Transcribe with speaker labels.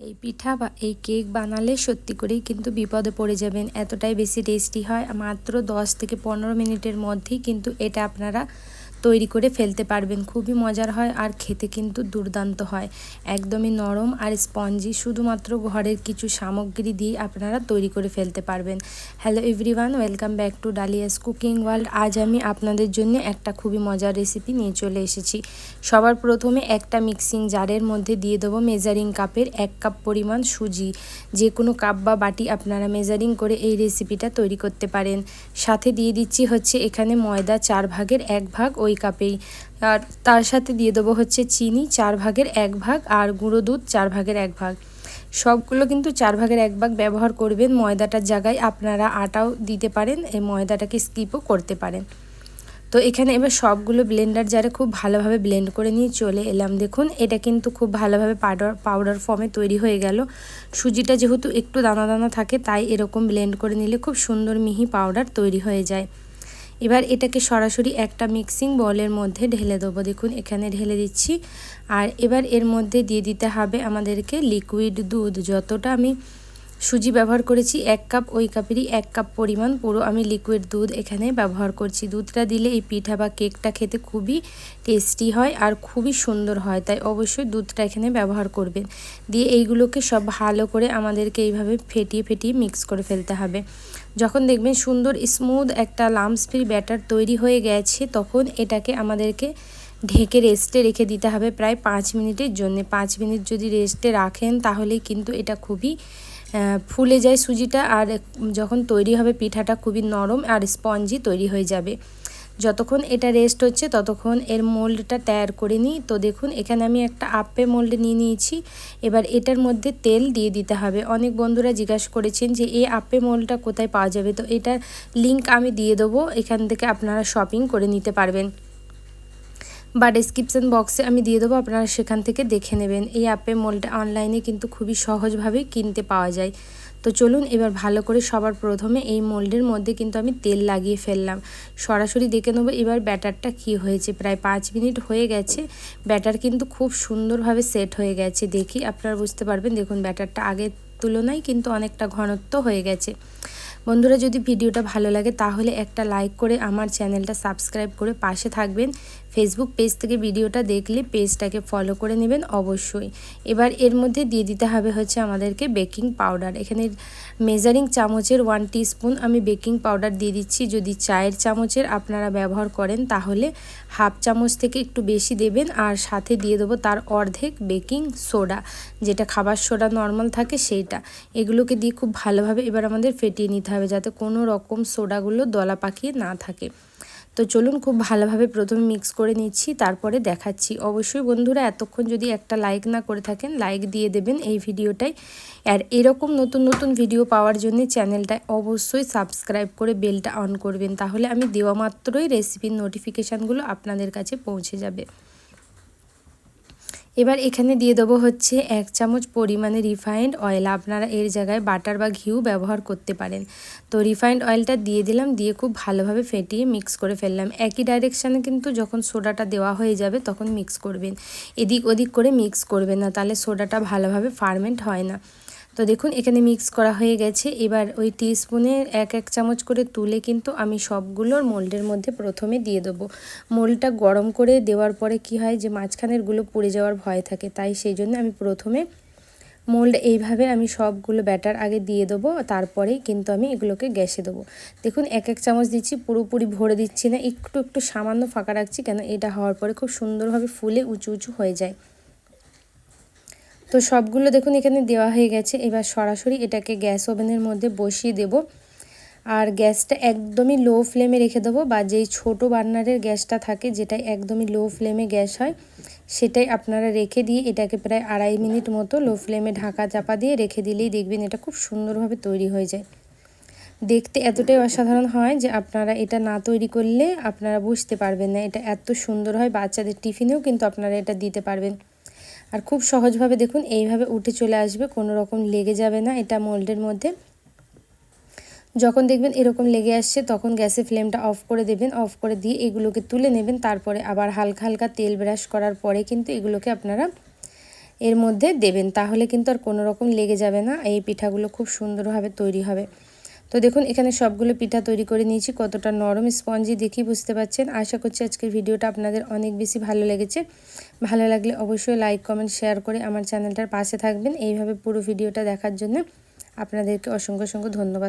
Speaker 1: এই পিঠা বা এই কেক বানালে সত্যি করেই কিন্তু বিপদে পড়ে যাবেন। এতটাই বেশি টেস্টি হয়। মাত্র দশ থেকে পনেরো মিনিটের মধ্যেই কিন্তু এটা আপনারা তৈরি করে ফেলতে পারবেন। খুবই মজার হয় আর খেতে কিন্তু দুর্দান্ত হয়। একদমই নরম আর স্পঞ্জি শুধুমাত্র ঘরের কিছু সামগ্রী দিয়ে আপনারা তৈরি করে ফেলতে পারবেন। Hello everyone welcome back to Dalia's cooking world আজ আমি আপনাদের জন্য একটা খুবই মজার রেসিপি নিয়ে চলে এসেছি। সবার প্রথমে একটা মিক্সিং জারের মধ্যে দিয়ে দেবো মেজারিং কাপের এক কাপ পরিমাণ সুজি। যে কোনো কাপ বা বাটি আপনারা মেজারিং করে এই রেসিপিটা তৈরি করতে পারেন। সাথে দিয়ে দিচ্ছি হচ্ছে এখানে ময়দা চার ভাগের এক ভাগ ওই কাপেই। আর তার সাথে দিয়ে দেবো হচ্ছে চিনি, চার ভাগের এক ভাগ, আর গুঁড়ো দুধ, চার ভাগের এক ভাগ। সবগুলো কিন্তু চার ভাগের এক ভাগ ব্যবহার করবেন ময়দাটার জায়গায়। আপনারা আটাও দিতে পারেন, এই ময়দাটাকে স্কিপও করতে পারেন। তো এখানে এবার সবগুলো ব্লেন্ডার জারে খুব ভালোভাবে ব্লেন্ড করে নিয়ে চলে এলাম। দেখুন, এটা কিন্তু খুব ভালোভাবে পাউডার পাউডার ফর্মে তৈরি হয়ে গেল। সুজিটা যেহেতু একটু দানা দানা থাকে, তাই এরকম ব্লেন্ড করে নিলে খুব সুন্দর মিহি পাউডার তৈরি হয়ে যায়। এবার এটাকে সরাসরি একটা মিক্সিং বলের মধ্যে ঢেলে দেবো। দেখুন, এখানে ঢেলে দিচ্ছি। আর এবার এর মধ্যে দিয়ে দিতে হবে আমাদেরকে লিকুইড দুধ। যতটা আমি সুজি ব্যবহার করেছি এক কাপ, ওই কাপেরই এক কাপ পরিমাণ। পুরো আমি লিকুইড দুধ এখানে ব্যবহার করছি। দুধটা দিলে এই পিঠা বা কেকটা খেতে খুবই টেস্টি হয় আর খুবই সুন্দর হয়। তাই অবশ্যই দুধটা এখানে ব্যবহার করবেন। দিয়ে এইগুলোকে সব ভালো করে আমাদেরকে এইভাবে ফেটিয়ে ফেটিয়ে মিক্স করে ফেলতে হবে। যখন দেখবেন সুন্দর স্মুথ একটা লামস ফ্রি ব্যাটার তৈরি হয়ে গেছে, তখন এটাকে আমাদেরকে ঢেকে রেস্টে রেখে দিতে হবে প্রায় পাঁচ মিনিটের জন্য। পাঁচ মিনিট যদি রেস্টে রাখেন, তাহলেই কিন্তু এটা খুবই ফুলে যায় সুজিটা আর যখন তৈরি হবে পিঠাটা খুবই নরম আর স্পঞ্জি তৈরি হয়ে যাবে। যতক্ষণ এটা রেস্ট হচ্ছে ততক্ষণ এর মোল্ডটা তৈয়ার করে নিই। তো দেখুন, এখানে আমি একটা আপে মোল্ড নিয়ে নিয়েছি। এবার এটার মধ্যে তেল দিয়ে দিতে হবে। অনেক বন্ধুরা জিজ্ঞাসা করেছেন যে এই আপে মোল্ডটা কোথায় পাওয়া যাবে? তো এটার লিঙ্ক আমি দিয়ে দেবো। এখান থেকে আপনারা শপিং করে নিতে পারবেন। বা ডিসক্রিপশান বক্সে আমি দিয়ে দেবো, আপনারা সেখান থেকে দেখে নেবেন। এই অ্যাপে মোলটা অনলাইনে কিন্তু খুবই সহজভাবে কিনতে পাওয়া যায়। তো চলুন এবার ভালো করে সবার প্রথমে এই মোল্ডের মধ্যে কিন্তু আমি তেল লাগিয়ে ফেললাম। সরাসরি দেখে নেব এবার ব্যাটারটা কি হয়েছে। প্রায় পাঁচ মিনিট হয়ে গেছে। ব্যাটার কিন্তু খুব সুন্দরভাবে সেট হয়ে গেছে। দেখি আপনারা বুঝতে পারবেন, দেখুন ব্যাটারটা আগের তুলনায় কিন্তু অনেকটা ঘনত্ব হয়ে গেছে। বন্ধুরা, যদি ভিডিওটা ভালো লাগে তাহলে একটা লাইক করে আমার চ্যানেলটা সাবস্ক্রাইব করে পাশে থাকবেন। ফেসবুক পেজ থেকে ভিডিওটা দেখলে পেজটাকে ফলো করে নেবেন অবশ্যই। এবার এর মধ্যে দিয়ে দিতে হবে হচ্ছে আমাদেরকে বেকিং পাউডার এখানে মেজারিং চামচের ওয়ান স্পুন আমি বেকিং পাউডার দিয়ে দিচ্ছি। যদি চায়ের চামচের আপনারা ব্যবহার করেন তাহলে হাফ চামচ থেকে একটু বেশি দেবেন আর সাথে দিয়ে দেবো তার অর্ধেক বেকিং সোডা যেটা খাবার সোডা নর্মাল থাকে সেইটা। এগুলোকে দিয়ে খুব ভালোভাবে এবার আমাদের ফেটিয়ে নিতে হবে যাতে কোনো রকম সোডাগুলো দলা পাকিয়ে না থাকে। তো চলুন খুব ভালোভাবে প্রথমে মিক্স করে নিচ্ছি, তারপরে দেখাচ্ছি। অবশ্যই বন্ধুরা, এতক্ষণ যদি একটা লাইক না করে থাকেন লাইক দিয়ে দেবেন এই ভিডিওটাই। আর এরকম নতুন নতুন ভিডিও পাওয়ার জন্য চ্যানেলটায় অবশ্যই সাবস্ক্রাইব করে বেলটা অন করবেন, তাহলে আমি দেওয়া মাত্রই রেসিপির নোটিফিকেশানগুলো আপনাদের কাছে পৌঁছে যাবে। এবার এখানে দিয়ে দেবো হচ্ছে এক চামচ পরিমাণে রিফাইন্ড অয়েল। আপনারা এর জায়গায় বাটার বা ঘিউ ব্যবহার করতে পারেন। তো রিফাইন্ড অয়েলটা দিয়ে দিলাম, দিয়ে খুব ভালোভাবে ফেটিয়ে মিক্স করে ফেললাম। একই ডাইরেকশানে কিন্তু যখন সোডাটা দেওয়া হয়ে যাবে তখন মিক্স করবেন। এদিক ওদিক করে মিক্স করবেন না, তাহলে সোডাটা ভালোভাবে ফার্মেন্ট হয় না। তো দেখুন, এখানে মিক্স করা হয়ে গেছে। এবার ওই টিস্পুনে এক এক চামচ করে তুলে কিন্তু আমি সবগুলোর মোল্ডের মধ্যে প্রথমে দিয়ে দেবো। মোল্ডটা গরম করে দেওয়ার পরে কি হয় যে মাঝখানেরগুলো পুড়ে যাওয়ার ভয় থাকে। তাই সেই জন্য আমি প্রথমে মোল্ড এইভাবে আমি সবগুলো ব্যাটার আগে দিয়ে দেবো, তারপরেই কিন্তু আমি এগুলোকে গ্যাসে দেবো। দেখুন, এক এক চামচ দিচ্ছি, পুরোপুরি ভরে দিচ্ছি না। একটু একটু সামান্য ফাঁকা রাখছি কেন? এটা হওয়ার পরে খুব সুন্দরভাবে ফুলে উঁচু উঁচু হয়ে যায়। তো সবগুলো দেখুন এখানে দেওয়া হয়ে গেছে। এবার সরাসরি এটাকে গ্যাস ওভেনের মধ্যে বসিয়ে দেব। আর গ্যাসটা একদমই লো ফ্লেমে রেখে দেবো বা যেই ছোটো বার্নারের গ্যাসটা থাকে যেটাই একদমই লো ফ্লেমে গ্যাস হয়, সেটাই আপনারা রেখে দিয়ে এটাকে প্রায় আড়াই মিনিট মতো লো ফ্লেমে ঢাকা চাপা দিয়ে রেখে দিলেই দেখবেন এটা খুব সুন্দরভাবে তৈরি হয়ে যায়। দেখতে এতটাই অসাধারণ হয় যে আপনারা এটা না তৈরি করলে আপনারা বুঝতে পারবেন না। এটা এত সুন্দর হয়, বাচ্চাদের টিফিনেও কিন্তু আপনারা এটা দিতে পারবেন। আর খুব সহজভাবে দেখুন, এইভাবে উঠে চলে আসবে, কোনো রকম লেগে যাবে না এটা মোল্ডের মধ্যে। যখন দেখবেন এরকম লেগে আসছে, তখন গ্যাসের ফ্লেমটা অফ করে দেবেন অফ করে দিয়ে এগুলোকে তুলে নেবেন, তারপরে আবার হালকা হালকা তেল ব্রাশ করার পরে কিন্তু এগুলোকে আপনারা এর মধ্যে দেবেন, তাহলে কিন্তু আর কোনো রকম লেগে যাবে না, এই পিঠাগুলো খুব সুন্দরভাবে তৈরি হবে। তো দেখুন, এখানে সবগুলো পিঠা তৈরি করে নিয়েছি। কতটা নরম স্পঞ্জি দেখি বুঝতে পারছেন আশা করছি আজকের ভিডিওটা আপনাদের অনেক বেশি ভালো লেগেছে। ভালো লাগলে অবশ্যই লাইক কমেন্ট শেয়ার করে আমার চ্যানেলটার পাশে থাকবেন। এইভাবে পুরো ভিডিওটা দেখার জন্য আপনাদেরকে অসংখ্য অসংখ্য ধন্যবাদ।